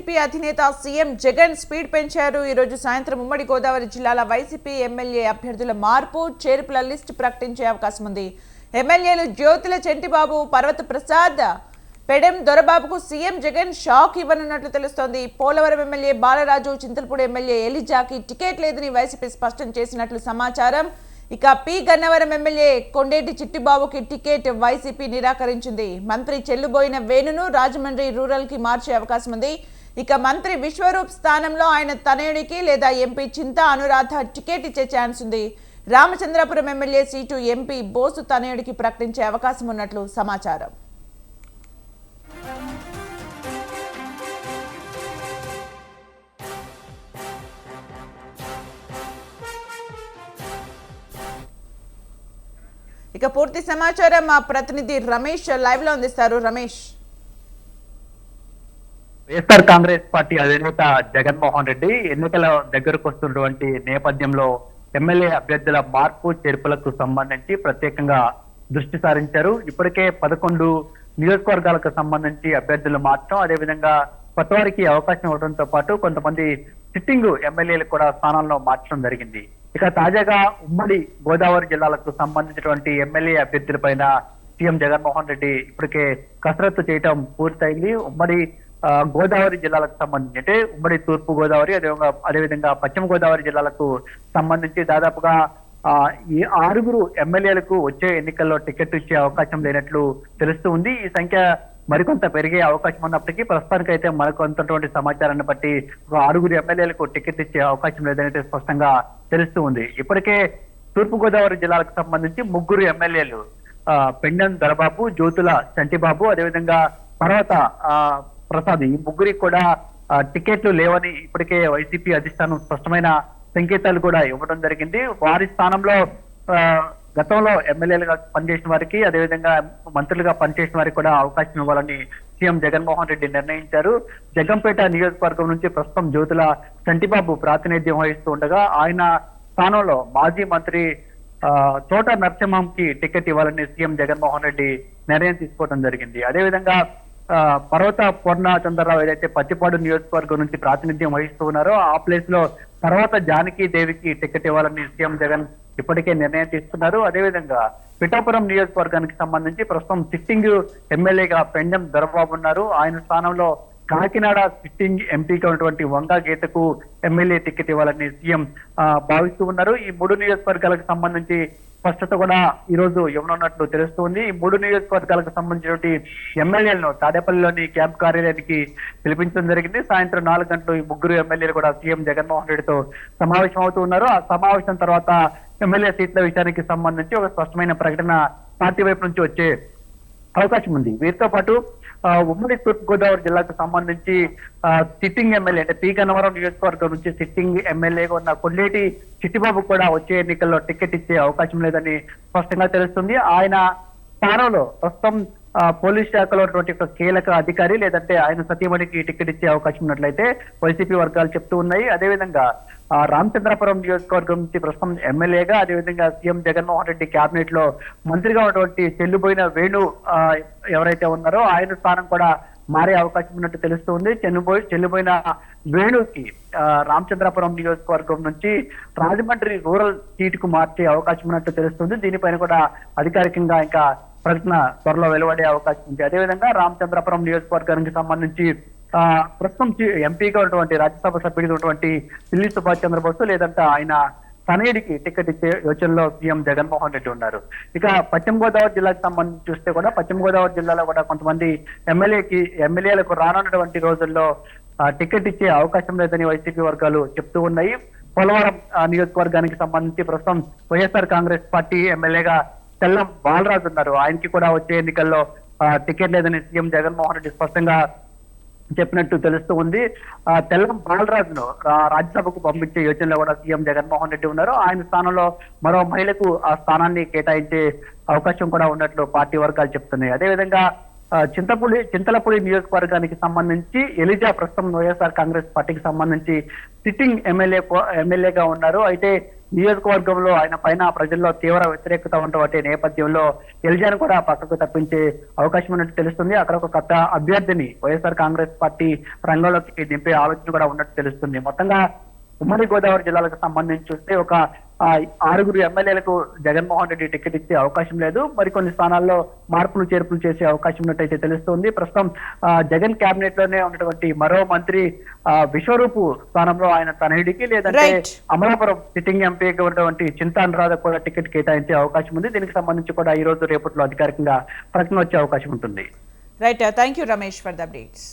YCP అధినేత CM Jagan speed పెంచారు. ఈ రోజు సాయంత్రం ఉమ్మడి గోదావరి జిల్లాల వైసీపీ ఎమ్మెల్యే అభ్యర్థుల మార్పు చేర్పుల లిస్టు ప్రకటించే అవకాశం ఉంది. ఎమ్మెల్యేలు జ్యోతుల చెంటిబాబు పర్వత ప్రసాద్ పెడెం దొరబాబుకు సీఎం జగన్ షాక్ ఇవ్వనున్నట్లు తెలుస్తోంది. పోలవరం ఎమ్మెల్యే బాలరాజు చింతలపూడి ఎమ్మెల్యే ఎలిజాకి టికెట్ లేదని వైసీపీ స్పష్టం చేసినట్లు సమాచారం. ఇక పి. గన్నవరం ఎమ్మెల్యే కొండేటి చిట్టిబాబుకి టికెట్ వైసీపీ నిరాకరించింది. మంత్రి చెల్లుబోయిన వేణును రాజమండ్రి రూరల్కి మార్చే అవకాశం ఉంది. ఇక మంత్రి విశ్వరూప్ స్థానంలో ఆయన తనయుడికి లేదా ఎంపీ చింతా అనురాధ టికెట్ ఇచ్చే ఛాన్స్ ఉంది. Ramachandrapuram MLA seat MP Bose తనయుడికి ప్రకటించే అవకాశం ఉన్నట్లు సమాచారం. ఇక పూర్తి సమాచారం మా ప్రతినిధి రమేష్ లైవ్లో అందిస్తారు. రమేష్. వైఎస్ఆర్ కాంగ్రెస్ పార్టీ అధినేత జగన్మోహన్ రెడ్డి ఎన్నికల దగ్గరకు వస్తున్నటువంటి నేపథ్యంలో ఎమ్మెల్యే అభ్యర్థుల మార్పు చేర్పులకు సంబంధించి ప్రత్యేకంగా దృష్టి సారించారు. ఇప్పటికే పదకొండు నియోజకవర్గాలకు సంబంధించి అభ్యర్థులు మార్చడం అదేవిధంగా కొత్త వారికి అవకాశం ఇవ్వడంతో పాటు కొంతమంది సిట్టింగ్ ఎమ్మెల్యేలు కూడా స్థానాల్లో మార్చడం జరిగింది. ఇక తాజాగా ఉమ్మడి గోదావరి జిల్లాలకు సంబంధించినటువంటి ఎమ్మెల్యే అభ్యర్థులపైన సీఎం జగన్మోహన్ రెడ్డి ఇప్పటికే కసరత్తు చేయటం పూర్తయింది. ఉమ్మడి గోదావరి జిల్లాలకు సంబంధించి అంటే ఉమ్మడి తూర్పు గోదావరి అదేవిధంగా అదేవిధంగా పశ్చిమ గోదావరి జిల్లాలకు సంబంధించి దాదాపుగా ఆ, ఈ ఆరుగురు ఎమ్మెల్యేలకు వచ్చే ఎన్నికల్లో టికెట్ ఇచ్చే అవకాశం లేనట్లు తెలుస్తూ ఉంది. ఈ సంఖ్య మరికొంత పెరిగే అవకాశం ఉన్నప్పటికీ ప్రస్తుతానికి అయితే మరికొంతటువంటి సమాచారాన్ని బట్టి ఒక ఆరుగురు ఎమ్మెల్యేలకు టికెట్ ఇచ్చే అవకాశం లేదనైతే స్పష్టంగా తెలుస్తూ ఉంది. ఇప్పటికే తూర్పు గోదావరి జిల్లాలకు సంబంధించి ముగ్గురు ఎమ్మెల్యేలు ఆ, పెండన్ దొరబాబు జ్యోతుల చంటిబాబు అదేవిధంగా పర్వత ఆ, ప్రసాద్ ఈ ముగ్గురికి కూడా టికెట్లు లేవని ఇప్పటికే వైసీపీ అధిష్టానం స్పష్టమైన సంకేతాలు కూడా ఇవ్వడం జరిగింది. వారి స్థానంలో గతంలో ఎమ్మెల్యేలుగా పనిచేసిన వారికి అదేవిధంగా మంత్రులుగా పనిచేసిన వారికి కూడా అవకాశం ఇవ్వాలని సీఎం జగన్మోహన్ రెడ్డి నిర్ణయించారు. జగంపేట నియోజకవర్గం నుంచి ప్రస్తుతం జ్యోతుల చంటిబాబు ప్రాతినిధ్యం వహిస్తూ ఉండగా ఆయన స్థానంలో మాజీ మంత్రి ఆ, తోట నరసింహంకి టికెట్ ఇవ్వాలని సీఎం జగన్మోహన్ రెడ్డి నిర్ణయం తీసుకోవడం జరిగింది. అదేవిధంగా పర్వత పూర్ణ చంద్రరావు ఏదైతే పత్తిపాడు నియోజకవర్గం నుంచి ప్రాతినిధ్యం వహిస్తూ ఉన్నారో ఆ ప్లేస్లో తర్వాత జానకి దేవికి టికెట్ ఇవ్వాలని సీఎం జగన్ ఇప్పటికే నిర్ణయం తీసుకున్నారు. అదేవిధంగా పిఠాపురం నియోజకవర్గానికి సంబంధించి ప్రస్తుతం సిట్టింగ్ ఎమ్మెల్యేగా పెండెం దొరబాబు ఉన్నారు. ఆయన స్థానంలో కాకినాడ సిట్టింగ్ ఎంపీగా ఉన్నటువంటి వంగా గీతకు ఎమ్మెల్యే టికెట్ ఇవ్వాలని సీఎం ఆ, భావిస్తూ ఉన్నారు. ఈ మూడు నియోజకవర్గాలకు సంబంధించి స్పష్టత కూడా ఈ రోజు ఇవ్వనున్నట్లు తెలుస్తోంది. ఈ మూడు నియోజకవర్గాలకు సంబంధించినటువంటి ఎమ్మెల్యేలను తాడేపల్లిలోని క్యాంప్ కార్యాలయానికి పిలిపించడం జరిగింది. సాయంత్రం నాలుగు గంటలు ఈ ముగ్గురు ఎమ్మెల్యేలు కూడా సీఎం జగన్మోహన్ రెడ్డితో సమావేశం అవుతూ ఉన్నారు. ఆ సమావేశం తర్వాత ఎమ్మెల్యే సీట్ల విషయానికి సంబంధించి ఒక స్పష్టమైన ప్రకటన పార్టీ వైపు నుంచి వచ్చే అవకాశం ఉంది. వీరితో పాటు ఉమ్మడి తూర్పు గోదావరి జిల్లాకు సంబంధించి ఆ, సిట్టింగ్ ఎమ్మెల్యే అంటే పీ. గన్నవరం నియోజకవర్గం నుంచి సిట్టింగ్ ఎమ్మెల్యేగా ఉన్న కొల్లేటి చిట్టిబాబు కూడా వచ్చే ఎన్నికల్లో టికెట్ ఇచ్చే అవకాశం లేదని స్పష్టంగా తెలుస్తుంది. ఆయన స్థానంలో ప్రస్తుతం పోలీస్ శాఖలో ఉన్నటువంటి ఒక కీలక అధికారి లేదంటే ఆయన సతీమణికి టికెట్ ఇచ్చే అవకాశం ఉన్నట్లయితే వైసీపీ వర్గాలు చెప్తూ ఉన్నాయి. అదేవిధంగా రామచంద్రపురం నియోజకవర్గం నుంచి ప్రస్తుతం ఎమ్మెల్యేగా అదేవిధంగా సీఎం జగన్మోహన్ రెడ్డి కేబినెట్లో మంత్రిగా ఉన్నటువంటి చెల్లుబోయిన వేణు ఆ, ఎవరైతే ఉన్నారో ఆయన స్థానం కూడా మారే అవకాశం ఉన్నట్టు తెలుస్తుంది చెల్లుబోయి చెల్లుబోయిన వేణుకి ఆ, రామచంద్రపురం నియోజకవర్గం నుంచి రాజమండ్రి రూరల్ సీటుకు మార్చే అవకాశం ఉన్నట్టు తెలుస్తుంది దీనిపైన కూడా అధికారికంగా ఇంకా ప్రకటన త్వరలో వెలువడే అవకాశం ఉంది. అదేవిధంగా రామచంద్రపురం నియోజకవర్గానికి సంబంధించి ఆ, ప్రస్తుతం ఎంపీగా ఉన్నటువంటి రాజ్యసభ సభ్యుడిగా ఉన్నటువంటి పిల్లి సుభాష్ చంద్రబోస్ లేదంటే ఆయన తనయుడికి టికెట్ ఇచ్చే యోచనలో సీఎం జగన్మోహన్ రెడ్డి ఉన్నారు. ఇక పశ్చిమ గోదావరి జిల్లాకు సంబంధించి చూస్తే కూడా పశ్చిమ గోదావరి జిల్లాలో కూడా కొంతమంది ఎమ్మెల్యేకి ఎమ్మెల్యేలకు రానున్నటువంటి రోజుల్లో ఆ, టికెట్ ఇచ్చే అవకాశం లేదని వైసీపీ వర్గాలు చెప్తూ ఉన్నాయి. పోలవరం నియోజకవర్గానికి సంబంధించి ప్రస్తుతం వైఎస్ఆర్ కాంగ్రెస్ పార్టీ ఎమ్మెల్యేగా తెల్లం బాలరాజు ఉన్నారు. ఆయనకి కూడా వచ్చే ఎన్నికల్లో టికెట్ లేదని సీఎం జగన్మోహన్ రెడ్డి స్పష్టంగా చెప్పినట్టు తెలుస్తూ ఉంది. ఆ తెల్లం బాలరాజును రాజ్యసభకు పంపించే యోచనలో కూడా సీఎం జగన్మోహన్ రెడ్డి ఉన్నారు. ఆయన స్థానంలో మరో మహిళకు ఆ స్థానాన్ని కేటాయించే అవకాశం కూడా ఉన్నట్లు పార్టీ వర్గాలు చెప్తున్నాయి. అదేవిధంగా చింతపూడి చింతలపూడి నియోజకవర్గానికి సంబంధించి ఎలిజా ప్రస్తుతం వైఎస్ఆర్ కాంగ్రెస్ పార్టీకి సంబంధించి సిట్టింగ్ ఎమ్మెల్యే ఎమ్మెల్యేగా ఉన్నారు. అయితే నియోజకవర్గంలో ఆయన పైన ప్రజల్లో తీవ్ర వ్యతిరేకత ఉన్నటువంటి నేపథ్యంలో ఎల్జాను కూడా పక్కకు తప్పించే అవకాశం ఉన్నట్టు తెలుస్తుంది. అక్కడ ఒక కొత్త అభ్యర్థిని వైఎస్ఆర్ కాంగ్రెస్ పార్టీ రంగంలోకి దింపే ఆలోచన కూడా ఉన్నట్టు తెలుస్తుంది. మొత్తంగా ఉమ్మడి గోదావరి జిల్లాలకు సంబంధించి చూస్తే ఒక ఆరుగురు ఎమ్మెల్యేలకు జగన్మోహన్ రెడ్డి టికెట్ ఇచ్చే అవకాశం లేదు. మరికొన్ని స్థానాల్లో మార్పులు చేర్పులు చేసే అవకాశం ఉన్నట్టయితే తెలుస్తోంది. ప్రస్తుతం జగన్ కేబినెట్లోనే ఉన్నటువంటి మరో మంత్రి విశ్వరూపు స్థానంలో ఆయన తనయుడికి లేదంటే. అమలాపురం సిట్టింగ్ ఎంపీగా ఉన్నటువంటి చింతా అనురాధ కూడా టికెట్ కేటాయించే అవకాశం ఉంది. దీనికి సంబంధించి కూడా ఈ రోజు రేపట్లో అధికారికంగా ప్రకటన వచ్చే అవకాశం ఉంటుంది. Right thank you Ramesh for the updates